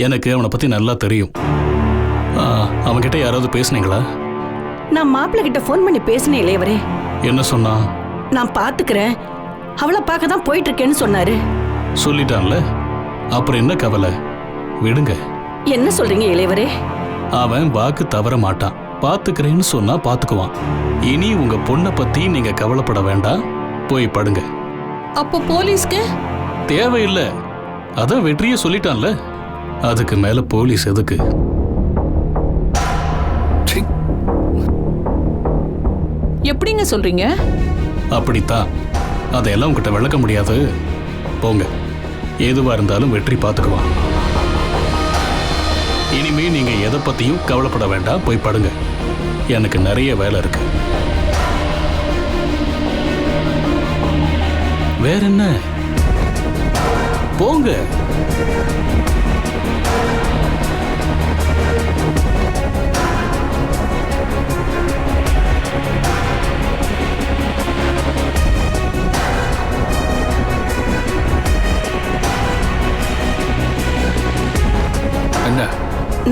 எனக்கு அவனை பத்தி நல்லா தெரியும். ஆ, அவன்கிட்ட யாராவது பேசுனீங்களா? நான் மாப்பிள்ளை கிட்ட ஃபோன் பண்ணி பேசினேன் இளையவரே என்ன சொன்னா? நான் பாத்துக்கிறேன். அவளை பார்க்க தான் போயிட்டு இருக்கேன்னு சொன்னாரு. சொல்லிட்டான்ல? அப்புறம் என்ன கவலை? விடுங்க. என்ன சொல்றீங்க இளையவரே அவன் வாக்கு தவற மாட்டான். பாத்துக்கிறேன்னு சொன்னா பாத்துக்குவான். இனி உங்க பொண்ணை பத்தி நீங்க கவலைப்பட வேண்டாம். போய் படுங்க. அப்போ போலீஸ்க்கு? தேவையில்லை. அதான் வெற்றியே சொல்லிட்டான்ல. அதுக்கு மேல போலீஸ் எதுக்கு? எப்படிங்க சொல்றீங்க? அப்படித்தான். அதையெல்லாம் உங்ககிட்ட விளக்க முடியாது. போங்க. எதுவா இருந்தாலும் வெற்றி பார்த்துக்குவான். இனிமே நீங்க எதை பத்தியும் கவலைப்பட வேண்டாம். போய் படுங்க. எனக்கு நிறைய வேலை இருக்கு. வேற என்ன? போங்க.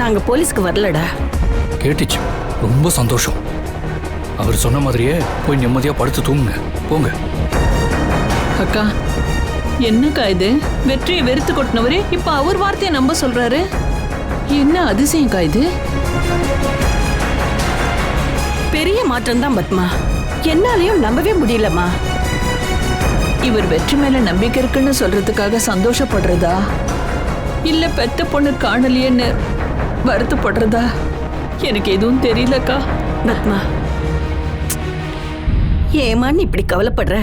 நாங்க போலீஸ்க்கு வரலடா. கேட்டுச்சு. ரொம்ப சந்தோஷம். அவர் சொன்ன மாதிரியே போய் நிம்மதியா படுத்து தூங்குங்க. போங்க. அக்கா என்னக்கா இது? வெற்றியை வெறுத்து கொட்டினவரே இப்ப அவர் வார்த்தையை நம்ப சொல்றாரு? என்ன அதிசயம்க்கா இது? பெரிய மாற்றம் தான் பத்மா. என்னாலையும் நம்பவே முடியலம்மா. இவர் வெற்றி மேல நம்பிக்கை இருக்குன்னு சொல்றதுக்காக சந்தோஷப்படுறதா? இல்ல பெத்த பொண்ணு காணலையேன்னு வருத்தப்படுறதா? எனக்கு எதுவும் தெரியலக்கா. பத்மா ஏமா நீ இப்படி கவலைப்படுற?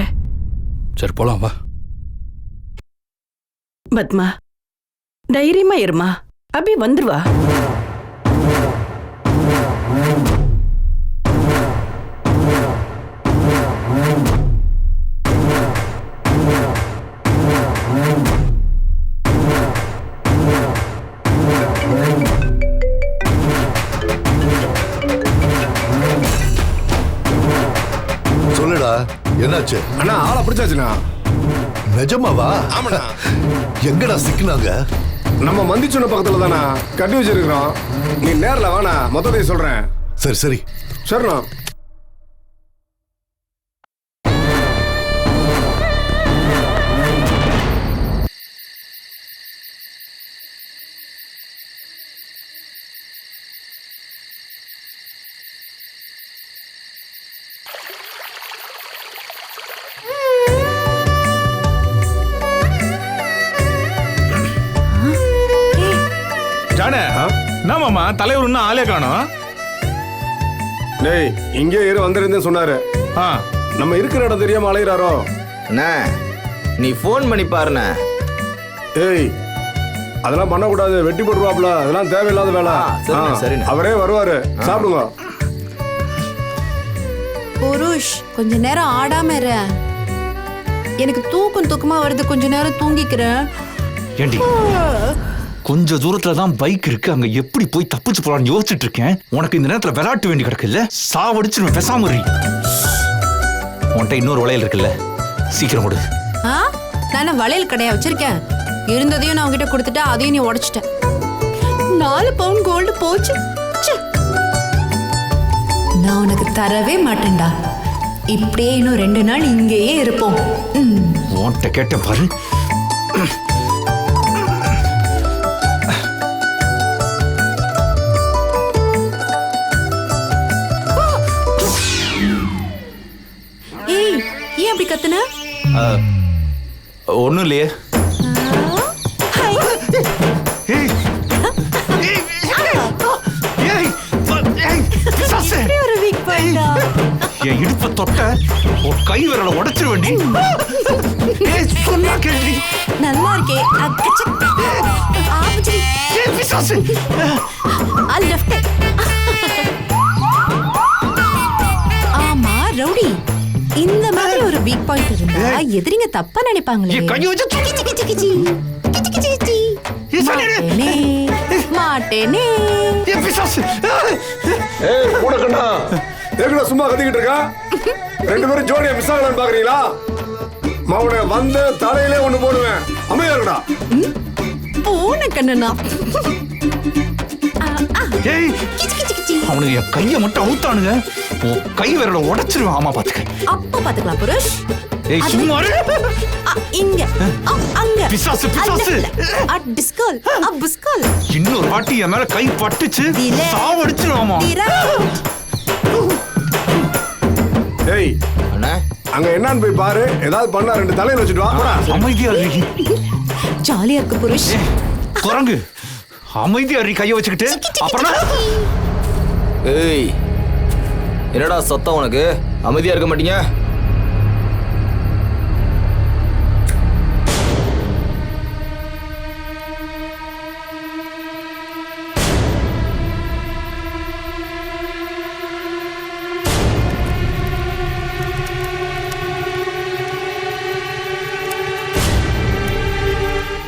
சரி போலாம் வா. பத்மா தைரியமா இருமா. அபி வந்துருவா. என்னாச்சு? அண்ணா ஆளை பிடிச்சாச்சுண்ணா. நிஜமாவா? ஆமாண்ணா. எங்கடா சிக்கினாங்க? நம்ம மந்திச்சுன பக்கத்துல தானா கட்டி வச்சிருக்கிறோம். நீ நேர்ல வாண்ணா. மொத்தத்தையும் சொல்றேன். சரி சரி. சரிண்ணா ஜானே என்னமாமா தலைவர் இன்னும் ஆளே காணோம். டேய் இங்கே இரு வந்திருந்தேன்னு சொன்னாரு. ஆ. நம்ம இருக்கிற இடம் தெரியாம அலைகிறாரோ அண்ணா நீ ஃபோன் பண்ணி பாருண்ணே. ஏய் அதெல்லாம் பண்ணக்கூடாது. வெட்டி போட்டுருவாப்ல அதெல்லாம் தேவையில்லாத வேலை. ஆ, சரிண்ணே, ஆ, சரிண்ணே. அவரே வருவாரு. சாப்பிடுங்க. புருஷ் கொஞ்ச நேரம் ஆடாம இரு. எனக்கு தூக்கம் தூக்கமா வருது. கொஞ்ச நேரம் தூங்கிக்கிறேன். ஏண்டி? கொஞ்ச தூரத்துல தான் பைக் இருக்கு. அங்க எப்படி போய் தப்பிச்சு போலாம்னு யோசிச்சுட்டு இருக்கேன். உனக்கு இந்த நேரத்துல விளையாட்டு வேண்டி கிடக்குல்ல? சாவடிச்சு பேசாம. உன்கிட்ட இன்னொரு வளையல் இருக்குல்ல. சீக்கிரம் கொடு. நான் வளையல் கடையா வச்சிருக்கேன்? இருந்ததையும் நான் உங்ககிட்ட கொடுத்துட்டு அதையும் நீ உடைச்சிட்ட. நாலு பவுன் கோல்டு போச்சு. ச்சே. நான் உனக்கு தரவே மாட்டேன்டா. இப்படியே இன்னும் ரெண்டு நாள் இங்கேயே இருப்போம். உன்கிட்ட கேட்டேன் பாரு. ஒண்ணும் இல்லையே. ஒரு என் இடுப்ப தொட்ட உன் கை விரல உடைச்சிரு வேண்டி சொன்னா கேள்வி நல்லா இருக்கே. பிசாசு. ஆமா ரவுடி. இந்த மாதிரி ஒரு வீக் பாயிண்ட் இருந்தா எதிரிங்க தப்பா நினைப்பாங்களே. கையை வச்சு கிச்சி, கிச்சி, கிச்சி. கிச்சி, கிச்சி, கிச்சி. மாட்டேனே மாட்டேனே. ஏய், பிசாசு. ஏய் கூட கண்ணா. எங்கடா சும்மா கத்திக்கிட்டு இருக்கா? ரெண்டு பேரும் ஜோடியா மிஸ் ஆகலான்னு பாக்குறீங்களா? மவனை வந்து தலையிலே ஒண்ணு போடுவேன். அமையா இருக்கடா பூனை கண்ணனா ஏய். கிச்சு கிச்சு கிச்சு. அவனுங்க என் கையை மட்டும் அவுத்தானுங்க. உன் கை விரல உடைச்சிருவேன். ஆமா பாத்துக்க. அப்ப பாத்துக்கலாம் புருஷ். ஏய் சும்மா இங்க. அங்க. பிசாசு, பிசாசு. ஆ, டிஸ்கல். ஆ, புஸ்கல். இன்னொரு வாட்டி என் மேல கை பட்டுச்சு. சாவடிச்சிருவாமா? ஏய் அண்ணா. அங்க என்னன்னு போய் பாரு. ஏதாவது பண்ணா ரெண்டு தலையில வச்சுட்டு வா. போடா. அமைதியா இரு. ஜாலியா இருக்கு புருஷ். குரங்கு. அமைதியா இரு கைய வச்சுக்கிட்டு. அப்புறம்? ஏய் என்னடா சத்தம் உனக்கு? அமைதியா இருக்க மாட்டீங்க?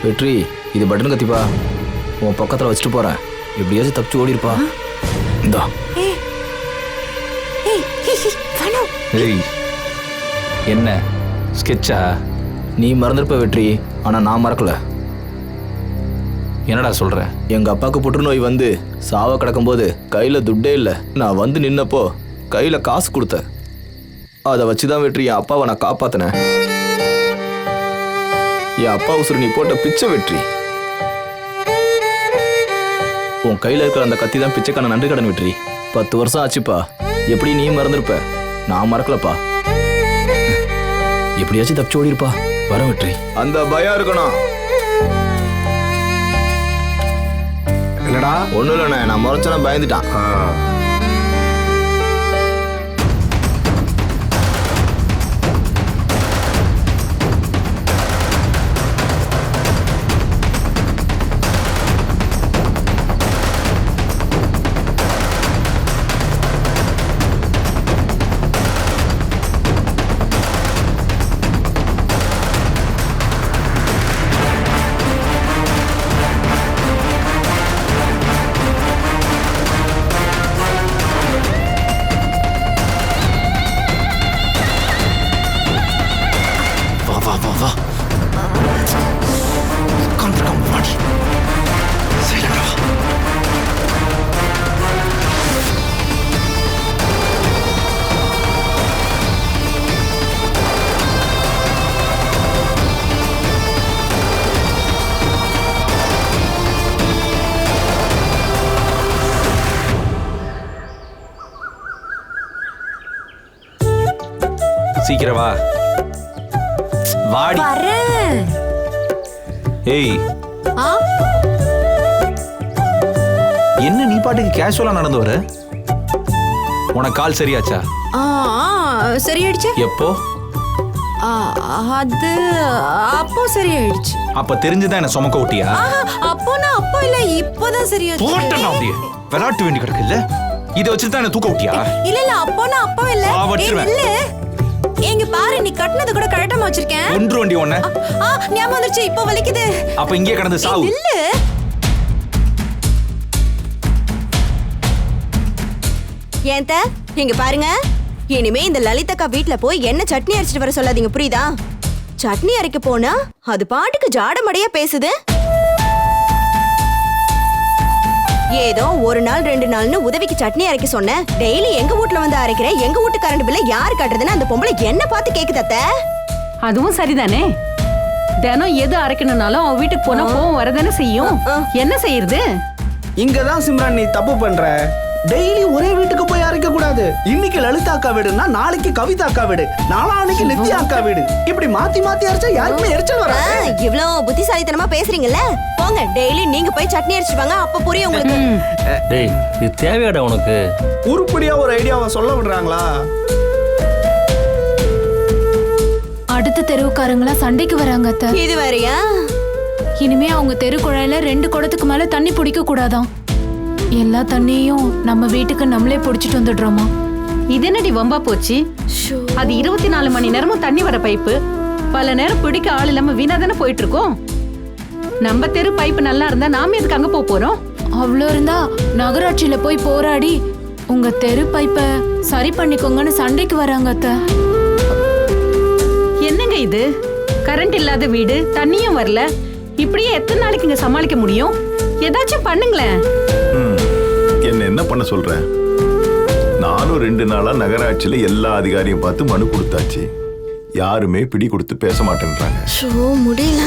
வெற்றி இது பட்டன் கத்திப்பா. உன் பக்கத்துல வச்சுட்டு போறேன். எப்படியாச்சும் தப்பிச்சு ஓடி இருப்பா இந்தா ஏய் என்ன? ஸ்கெட்சா நீ மறந்துருப்ப வெற்றி ஆனால் நான் மறக்கல. என்னடா சொல்கிறேன் எங்கள் அப்பாவுக்கு புற்றுநோய் வந்து சாவை கிடக்கும்போது கையில் துட்டே இல்லை. நான் வந்து நின்னப்போ கையில் காசு கொடுத்தேன் அதை வச்சு தான் வெற்றி என் அப்பாவை நான் காப்பாத்தினேன். என் அப்பா உசுறு நீ போட்ட பிச்சை வெற்றி. உன் கையில் இருக்கிற அந்த கத்தி தான் பிச்சைக்கான நன்றி கடன் வெற்றி. பத்து வருஷம் ஆச்சுப்பா. எப்படி நீ மறந்துருப்ப? நான் மறக்கலப்பா. எப்படியாச்சும் தப்பிச்சு ஓடி இருப்பா வர வெற்றி. அந்த பயம் இருக்கணும். என்னடா? ஒண்ணும் இல்லைண்ணே நான் முறைச்சனா பயந்துட்டான். பாட்டுக்கு கேஷுவலா நடந்து வர உனக்கு கால் சரியாச்சா? ஆ சரியாயிடுச்சு. எப்போ? ஆ, அது அப்போ சரியாயிடுச்சு. அப்ப தெரிஞ்சுதான் என்ன சுமக்க விட்டியா? ஆஹா, அப்போ நான் அப்போ இல்ல இப்போதான் சரியாச்சு. போட்டேன் அப்படியே? விளையாட்டு வேண்டி கிடக்கு இல்ல இதை வச்சுட்டு தான் என்ன தூக்க விட்டியா? இல்ல இல்ல அப்போ நான் அப்போ இல்ல. ஆ, ஏய், வச்சிருவேன். இல்ல எங்க பாரு நீ கட்டினது கூட கரெக்டாம வச்சிருக்கேன். ஒன்று வண்டி ஒண்ணு. ஆ ஞாபகம் வந்துருச்சு இப்போ வலிக்குது. அப்ப இங்கே கடந்து சாவு. ஏய், ஏன்? இங்க பாருங்க. இனிமே இந்த லலிதக்கா வீட்ல போய் என்ன சட்னி அரைச்சிட்டு வர சொல்லாதீங்க புரியுதா? சட்னி அரைக்க போனா அது பாட்டுக்கு ஜாடமடையா பேசுது. ஏதோ ஒரு நாள் ரெண்டு நாள்னு உதவிக்கு சட்னி அரைக்க சொன்னேன் டெய்லி எங்க வீட்ல வந்து அரைக்கிறேன் எங்க வீட்டு கரண்ட் பில்ல யாரு கட்டுறதுன்னு அந்த பொம்பளை என்ன பார்த்து கேக்குது அத்தை? அதுவும் சரிதானே? தினம் எது அரைக்கணும்னாலும் அவ வீட்டுக்கு போனா கோவம் வரதானே செய்யும்? என்ன செய்யறது? இங்கதான் சிம்ரான் நீ தப்பு பண்ற. டெய்லி ஒரே வீட்டுக்கு போய் அரைக்க கூடாது. இன்னைக்கு லலிதா அக்கா வீடுனா நாளைக்கு கவிதா அக்கா வீடு. நாளான்னைக்கு நித்யா அக்கா வீடு. இப்படி மாத்தி மாத்தி அரைச்சா யாருக்குமே எரிச்சல் வராது. இவ்ளோ புத்திசாலித்தனமா பேசுறீங்கல்ல? போங்க டெய்லி நீங்க போய் சட்னி அரைச்சிட்டு வாங்க அப்ப புரியும் உங்களுக்கு. டேய் இது தேவையாடா உனக்கு? உருப்படியா ஒரு ஐடியாவை சொல்ல விடுறாங்களா? அடுத்த தெருவுக்காரங்களா சண்டைக்கு வராங்க அத்தை. இது வேறயா? இனிமே அவங்க தெரு குழாயில ரெண்டு குடத்துக்கு மேல தண்ணி பிடிக்க கூடாதாம். எல்லா தண்ணியும் நம்ம வீட்டுக்கு நம்மளே பிடிச்சிட்டு வந்துடுறோமா? இது என்னடி வம்பா போச்சு? அது இருபத்தி நாலு மணி நேரமும் தண்ணி வர பைப்பு. பல நேரம் பிடிக்க ஆள் இல்லாம வீணா தானே போயிட்டு இருக்கோம் நம்ம தெரு பைப்பு நல்லா இருந்தா நாம எதுக்கு அங்க போக போறோம்? அவ்வளோ இருந்தா நகராட்சியில போய் போராடி உங்க தெரு பைப்பை சரி பண்ணிக்கோங்கன்னு சண்டைக்கு வராங்க அத்தை. என்னங்க இது? கரண்ட் இல்லாத வீடு தண்ணியும் வரல. இப்படியே எத்தனை நாளைக்கு இங்க சமாளிக்க முடியும்? ஏதாச்சும் பண்ணுங்களேன். என்ன பண்ண சொல்ற நானும் ரெண்டு நாளா நகராட்சியில எல்லா அதிகாரியும் பார்த்து மனு கொடுத்தாச்சு. யாருமே பிடி கொடுத்து பேச மாட்டேன்றாங்க. முடியல.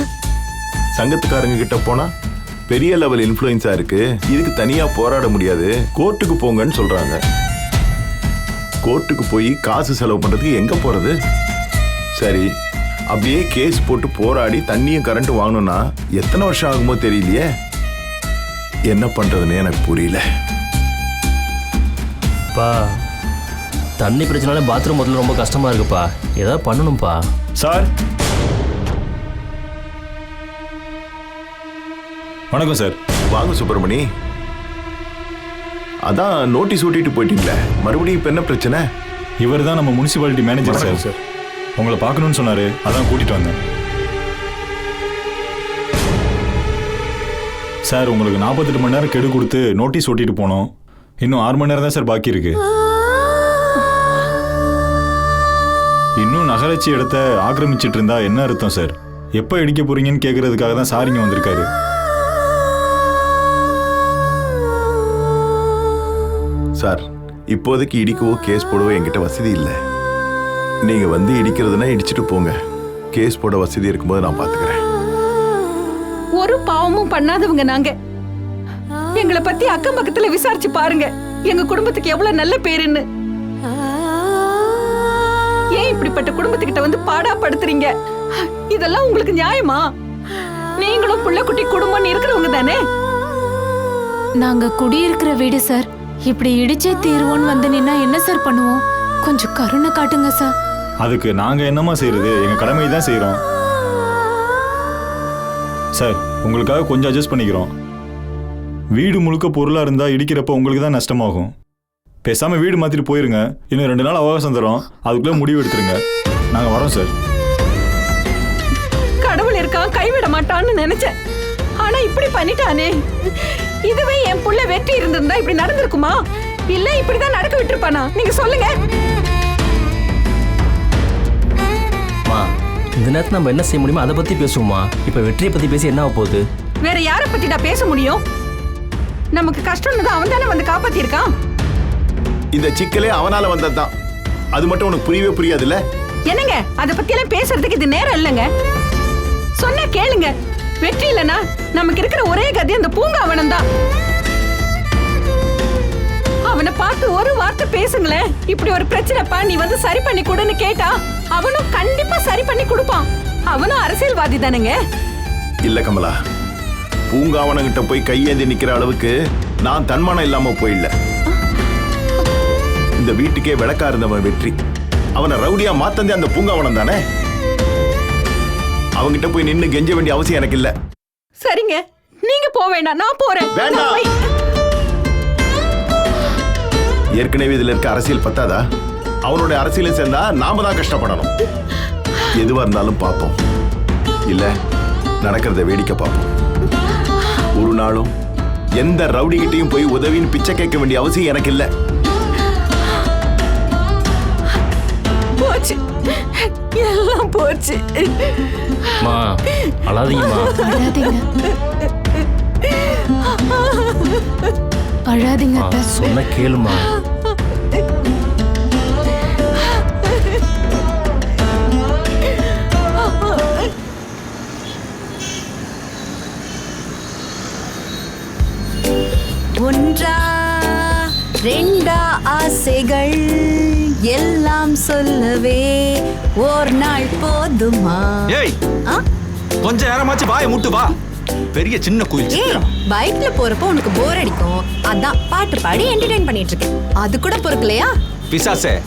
சங்கத்துக்காரங்க கிட்ட போனா பெரிய லெவல் இன்ஃப்ளூயன்ஸா இருக்கு இதுக்கு தனியா போராட முடியாது கோர்ட்டுக்கு போங்கன்னு சொல்றாங்க. கோர்ட்டுக்கு போய் காசு செலவு பண்றதுக்கு எங்க போறது? சரி அப்படியே கேஸ் போட்டு போராடி தண்ணியும் கரண்ட் வாங்கணும்னா எத்தனை வருஷம் ஆகுமோ தெரியலையே. என்ன பண்றதுன்னு எனக்கு புரியல. பா தண்ணி பிரச்சனால பாத்ரூம் முதல்ல ரொம்ப கஷ்டமா இருக்குப்பா. ஏதாவது பண்ணணும்ப்பா சார். வணக்கம் சார். வாங்க சுப்பிரமணி. அதான் நோட்டீஸ் ஓட்டிட்டு போயிட்டீங்களே. மறுபடியும் இப்ப என்ன பிரச்சனை? இவர் தான் நம்ம முனிசிபாலிட்டி மேனேஜர் சார். சார். உங்களை பார்க்கணும்னு சொன்னாரு. அதான் கூட்டிட்டு வந்தேன். சார் உங்களுக்கு நாற்பத்தெட்டு மணி நேரம் கெடு கொடுத்து நோட்டீஸ் ஓட்டிட்டு போனோம். இன்னும் ஆறு மணி நேரம் தான் சார் பாக்கி இருக்கு. இன்னும் நகராட்சி இடத்த ஆக்கிரமிச்சிட்டு இருந்தா என்ன அர்த்தம் சார்? எப்போ இடிக்க போறீங்கன்னு கேட்கறதுக்காக தான் சார் இங்க வந்திருக்காரு. சார் இப்போதைக்கு இடிக்கவோ கேஸ் போடவோ என்கிட்ட வசதி இல்லை. நீங்க வந்து இடிக்கிறதுனா இடிச்சிட்டு போங்க. கேஸ் போட வசதி இருக்கும்போது நான் பாத்துக்கிறேன். ஒரு பாவமும் பண்ணாதவங்க நாங்க. எங்களை பத்தி அக்கம் பக்கத்துல விசாரிச்சு பாருங்க. எங்க குடும்பத்துக்கு எவ்வளவு நல்ல பேருன்னு. ஏன் இப்படிப்பட்ட குடும்பத்துக்கிட்ட வந்து பாடா படுத்துறீங்க இதெல்லாம் உங்களுக்கு நியாயமா? நீங்களும் புள்ளக்குட்டி குடும்பம்னு இருக்கிறவங்க தானே? நாங்க குடியிருக்கிற வீடு சார். இப்படி இடிச்சே தீர்வோன்னு வந்து நின்னா என்ன சார் பண்ணுவோம்? கொஞ்சம் கருணை காட்டுங்க சார். அதுக்கு நாங்க என்னமா செய்யறது? எங்க கடமையை தான் செய்யறோம். சார் உங்களுக்காக கொஞ்சம் அட்ஜஸ்ட் பண்ணிக்கிறோம். வீடு முழுக்க பொருளா இருந்தா இடிக்கிறப்ப உங்களுக்கு தான் நஷ்டமாகும். பேசாம வீடு மாத்திட்டு போயிருங்க. இன்னும் ரெண்டு நாள் அவகாசம் தரோம். அதுக்குள்ள முடிவு எடுத்துருங்க. நாங்க வரோம் சார். கடவுள் இருக்கான் கைவிட மாட்டான்னு நினைச்சேன். ஆனா இப்படி பண்ணிட்டானே. இதுவே என் புள்ள வெற்றி இருந்திருந்தா இப்படி நடந்திருக்குமா? இல்ல இப்படிதான் நடக்க விட்டுருப்பானா? நீங்க சொல்லுங்க. இந்த நேரத்தில் நம்ம என்ன செய்ய முடியுமோ அதை பத்தி பேசுவோமா இப்போ வெற்றியை பத்தி பேசி என்ன ஆக போகுது? வேற யார பத்திடா பேச முடியும்? நமக்கு கஷ்டம்னு அவன் தானே வந்து காப்பாத்திருக்கான் இந்த சிக்கலே அவனால வந்ததுதான். அது மட்டும் உனக்கு புரியவே புரியாதுல்ல? என்னங்க? அத பத்தி எல்லாம் பேசுறதுக்கு இது நேரம் இல்லைங்க. சொன்னா கேளுங்க. வெற்றி இல்லனா நமக்கு இருக்கிற ஒரே கதி அந்த பூங்காவனம் தான் அவனை பார்த்து ஒரு வார்த்தை பேசுங்களேன். இப்படி ஒரு பிரச்சனைப்பா நீ வந்து சரி பண்ணி கொடுன்னு கேட்டா அவனும் கண்டிப்பா சரி பண்ணி கொடுப்பான். அவனும் அரசியல்வாதி தானேங்க. இல்ல கமலா. பூங்காவனங்கிட்ட போய் கையேந்தி நிக்கிற அளவுக்கு நான் தன்மானம் இல்லாம போயிடல இந்த வீட்டுக்கே விளக்கா இருந்தவன் வெற்றி. அவனை ரவுடியா மாத்தந்தே அந்த பூங்காவனம் தானே? அவங்கிட்ட போய் நின்னு கெஞ்ச வேண்டிய அவசியம் எனக்கு இல்ல சரிங்க. நீங்க போக வேண்டாம். நான் போறேன். வேண்டாம். ஏற்கனவே இதுல இருக்க அரசியல் பத்தாதா? அவனுடைய அரசியலும் சேர்ந்தா நாம தான் கஷ்டப்படணும். எதுவா இருந்தாலும் பார்ப்போம். இல்ல நடக்கிறத வேடிக்கை பார்ப்போம். ஒரு நாளும் எந்த ரவுடிகிட்டையும் போய் உதவின்னு பிச்சை கேட்க வேண்டிய அவசியம் எனக்கு இல்ல போச்சு. எல்லாம் போச்சு. அம்மா அழாதீங்கம்மா. அழாதீங்க. அழாதீங்க. அத்தை. சொன்ன கேளுமா ஆசைகள் எல்லாம் சொல்லவே ஓர் நாள் போதுமா? ஏய்? கொஞ்ச நேரமாச்சு வாயை முட்டு வா. பெரிய சின்ன குயில் ஏய் பைக்ல போறப்போ உனக்கு போர் அடிக்கும். அதான் பாட்டு பாடி என்டர்டெயின் பண்ணிட்டு இருக்கேன் அது கூட பொறுக்கலையா? பிசாசே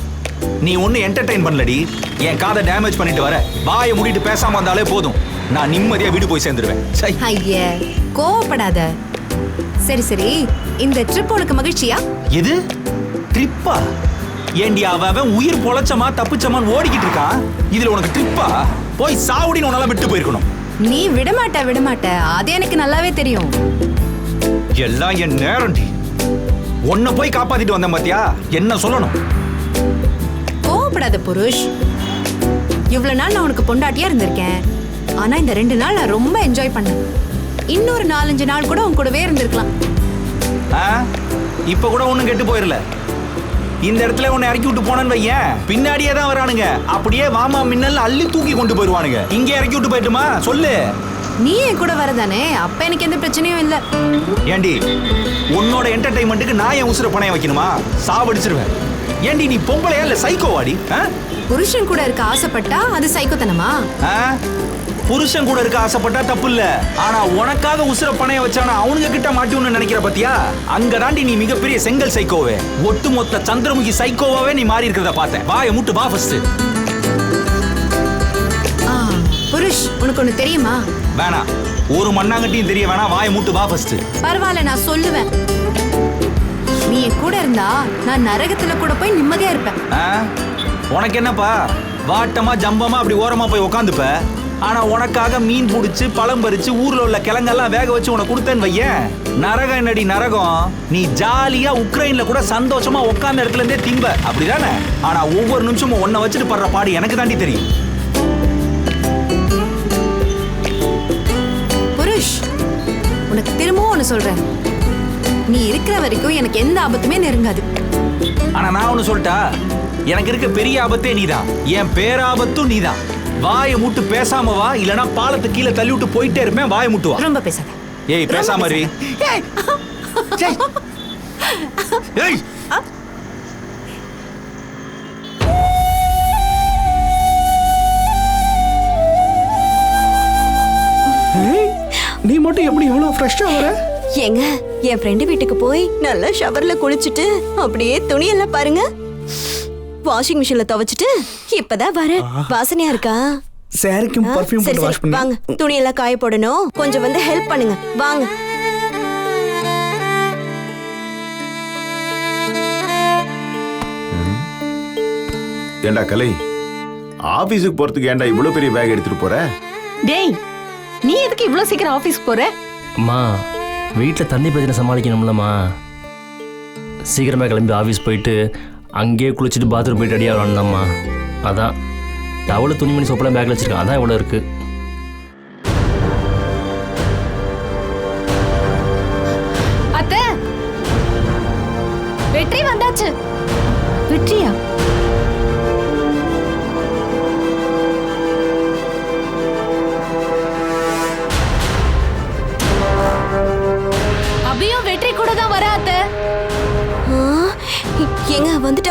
நீ ஒண்ணு என்டர்டைன் பண்ணலடி. என் காதை டேமேஜ் பண்ணிட்டு வர. வாயை மூடிட்டு பேசாம வந்தாலே போதும். நான் நிம்மதியா வீடு போய் சேர்ந்துருவேன். சை. ஐய கோவப்படாத. சரி சரி. இந்த ட்ரிப் உனக்கு மகிழ்ச்சியா? எது? ட்ரிப்பா? ஏண்டி அவன் உயிர் பொழைச்சமா தப்பிச்சமான்னு ஓடிக்கிட்டு இருக்கான் இதுல உனக்கு ட்ரிப்பா? போய் சாவுடின்னு உன்னால விட்டு போயிருக்கணும். நீ விடமாட்ட விடமாட்ட. அது எனக்கு நல்லாவே தெரியும். எல்லாம் என் நேரம்டி. உன்னை போய் காப்பாத்திட்டு வந்தேன் பாத்தியா? என்ன சொல்லணும்? கோவப்படாத புருஷ். இவ்வளவு நாள் நான் உனக்கு பொண்டாட்டியா இருந்திருக்கேன். ஆனா இந்த ரெண்டு நாள் நான் ரொம்ப என்ஜாய் பண்ணேன். இன்னொரு நாலஞ்சு நாள் கூட உன் கூடவே இருந்திருக்கலாம். இப்ப கூட ஒண்ணும் கெட்டு போயிடல இந்த இடத்துல உன்னை இறக்கி விட்டு போனேன்னு வையேன். பின்னாடியே தான் வரானுங்க. அப்படியே மாமா மின்னல் அள்ளி தூக்கி கொண்டு போயிருவானுங்க இங்க இறக்கி விட்டு போயிட்டுமா? சொல்லு. நீ என் கூட வரதானே? அப்ப எனக்கு எந்த பிரச்சனையும் இல்ல. ஏண்டி உன்னோட என்டர்டைன்மெண்ட்டுக்கு நான் என் உசுர பணைய வைக்கணுமா? சாவடிச்சிருவேன். ஏண்டி நீ பொம்பளையா இல்ல சைக்கோவாடி? புருஷன் கூட இருக்க ஆசைப்பட்டா அது சைக்கோத்தனமா? புருஷன் கூட இருக்க ஆசைப்பட்டா தப்பு இல்ல ஆனா உனக்காக உசுர பணைய வச்சானா அவனுங்க கிட்ட மாட்டின்னு நினைக்கிற பாத்தியா? அங்க தாண்டி நீ மிகப்பெரிய செங்கல் சைக்கோவே. ஒட்டுமொத்த சந்திரமுகி சைக்கோவாவே நீ மாறி இருக்கிறத பார்த்தேன். வாய முட்டு வா ஃபர்ஸ்ட் புருஷ் உனக்கு ஒண்ணு தெரியுமா? வேணாம் ஒரு மண்ணாங்கட்டியும் தெரிய வேணாம் வாய மூட்டு வா ஃபர்ஸ்ட் பரவாயில்ல நான் சொல்லுவேன். நீ என் கூட இருந்தா நான் நரகத்துல கூட போய் நிம்மதியா இருப்பேன். உனக்கு என்னப்பா? வாட்டமா ஜம்பமா அப்படி ஓரமா போய் உக்காந்துப்ப? ஆனா உனக்காக மீன் புடிச்சு பழம் பறிச்சு ஊர்ல உள்ள கிழங்கெல்லாம் வேக வச்சு உனக்கு கொடுத்தேன்னு வையேன் நரகம் என்னடி நரகம்? நீ ஜாலியா உக்ரைன்ல கூட சந்தோஷமா உட்கார்ந்த இடத்துல இருந்தே திம்ப. அப்படிதானே? ஆனா ஒவ்வொரு நிமிஷமும் உன்னை வச்சுட்டு படுற பாடு எனக்கு தாண்டி தெரியும். புருஷ் உனக்கு திரும்பவும் ஒண்ணு சொல்றேன். நீ இருக்கிற வரைக்கும் எனக்கு எந்த ஆபத்துமே நெருங்காது. ஆனா நான் ஒண்ணு சொல்லிட்டா எனக்கு இருக்க பெரிய ஆபத்தே நீதான். என் பேராபத்தும் நீதான். வாயை மூட்டு பேசாம வா இல்லனா பாலத்து கீழே தள்ளி விட்டு போயிட்டே இருப்பேன் வாயை மூட்டு வா. ரொம்ப பேசாத. ஏய் பேசாம இரு. ஏய். ஏய், நீ மட்டும் எப்படி இவ்வளவு ஃப்ரெஷ்ஷா வர? ஏங்க என் ஃப்ரெண்டு வீட்டுக்கு போய் நல்லா ஷவர்ல குளிச்சுட்டு அப்படியே துணியெல்லாம் பாருங்க. வாஷிங் மிஷின்ல துவைச்சிட்டு இப்பதான் வர. வாசனையா இருக்கா? சாரிக்கும் பர்ஃப்யூம் போட்டு வாஷ் பண்ணு. வாங்க. துணியெல்லாம் காய போடணும். கொஞ்சம் வந்து ஹெல்ப் பண்ணுங்க. வாங்க. ஏண்டா கலை? ஆபீஸுக்கு போறதுக்கு ஏன்டா இவ்வளவு பெரிய பேக் எடுத்துட்டு போற? டேய் நீ எதுக்கு இவ்ளோ சீக்கிரம் ஆபீஸ்க்கு போற? அம்மா வீட்டில் தண்ணி பிரச்சனை சமாளிக்கணும்லம்மா. சீக்கிரமாக கிளம்பி ஆஃபீஸ் போயிட்டு அங்கேயே குளிச்சுட்டு பாத்ரூம் போயிட்டு அடியாக வரணும்மா அதான். டவலு துணிமணி சோப்பெல்லாம் பேக்கில் வச்சுருக்கேன். அதான் இவ்வளோ இருக்குது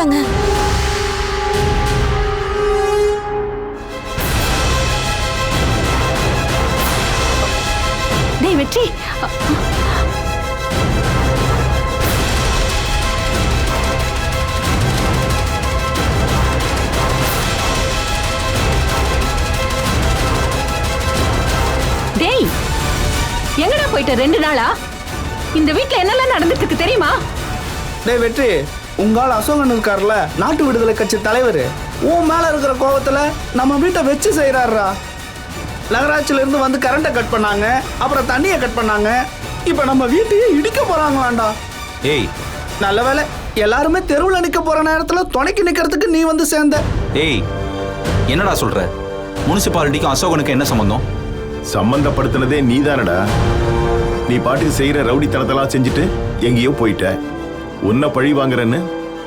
போயிட்டாங்க டேய் வெற்றி. டேய் எங்கடா போயிட்ட? ரெண்டு நாளா? இந்த வீட்ல என்னெல்லாம் நடந்துட்டு இருக்கு தெரியுமா? டேய் வெற்றி. உங்கால் அசோகன் இருக்கார்ல நாட்டு விடுதலை கட்சி தலைவர் உன் மேல இருக்கிற கோவத்துல நம்ம வீட்டை வச்சு செய்யறாருடா நகராட்சியில இருந்து வந்து கரண்ட்டை கட் பண்ணாங்க அப்புறம் தண்ணியை கட் பண்ணாங்க இப்ப நம்ம வீட்டையே இடிக்க போறாங்களாண்டா ஏய். நல்ல வேலை எல்லாருமே தெருவுல நிக்க போற நேரத்துல துணைக்கு நிக்கிறதுக்கு நீ வந்து சேர்ந்த. ஏய் என்னடா சொல்ற? முனிசிபாலிட்டிக்கும் அசோகனுக்கும் என்ன சம்பந்தம்? சம்பந்தப்படுத்தினதே நீதானடா. நீ பாட்டுக்கு செய்யற ரவுடித்தனத்தெல்லாம் செஞ்சுட்டு எங்கேயோ போயிட்ட. உன்னை பழி வாங்குறேன்னு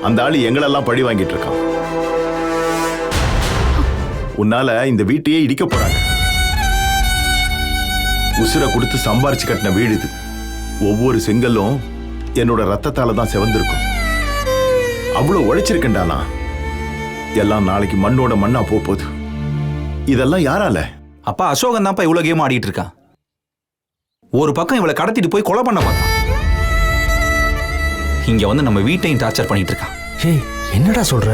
அந்த ஆளு எங்களெல்லாம் பழி வாங்கிட்டு இருக்கான். உன்னால இந்த வீட்டையே இடிக்க போறாங்க. உசுரை கொடுத்து சம்பாரிச்சு கட்டின வீடு இது. ஒவ்வொரு செங்கல்லும் என்னோட ரத்தத்தால தான் செவந்திருக்கும். அவ்வளவு உழைச்சிருக்கேன்டானா எல்லாம் நாளைக்கு மண்ணோட மண்ணா போக போகுது. இதெல்லாம் யாரால? அப்பா அசோகன் தான்ப்பா இவ்வளோ கேம் ஆடிட்டு இருக்கான். ஒரு பக்கம் இவளை கடத்திட்டு போய் கொலை பண்ண பார்த்தான் இங்க வந்து நம்ம வீட்டையும் டார்ச்சர் பண்ணிட்டு இருக்கான். ஏய் என்னடா சொல்ற?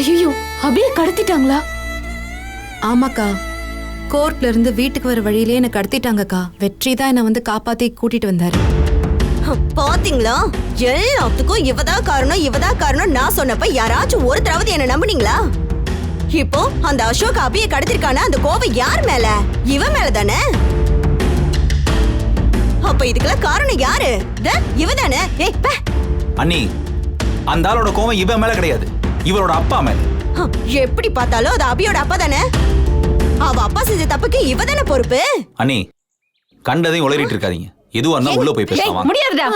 ஐயோ அபிய கடத்திட்டாங்களா? ஆமாக்கா. கோர்ட்ல இருந்து வீட்டுக்கு வர வழியிலே என்ன கடத்திட்டாங்கக்கா. வெற்றி தான் என்ன வந்து காப்பாத்தி கூட்டிட்டு வந்தாரு. பாத்தீங்களா? எல்லாத்துக்கும் இவதான் காரணம் இவதான் காரணம் நான் சொன்னப்ப யாராச்சும் ஒருத்தராவது என்ன நம்புனீங்களா? இப்போ அந்த அசோக் அபிய கடத்திருக்கான? அந்த கோவம் யார் மேல? இவன் மேல தானே? அப்ப இதுக்கெல்லாம் காரணம் யாரு? இவ தானே? ஏய் பே. அண்ணி அந்த ஆளோட கோவம் இவன் மேல கிடையாது. இவரோட அப்பா மேல. எப்படி பார்த்தாலும் அது அபியோட அப்பா தானே? அவ அப்பா செஞ்ச தப்பு பொழப்புக்கு இவ பொறுப்பு? அண்ணி கண்டதையும் உளறிட்டு இருக்காதீங்க. எதுவா இருந்தா உள்ள போய் பேசலாம்? முடியாதுடா.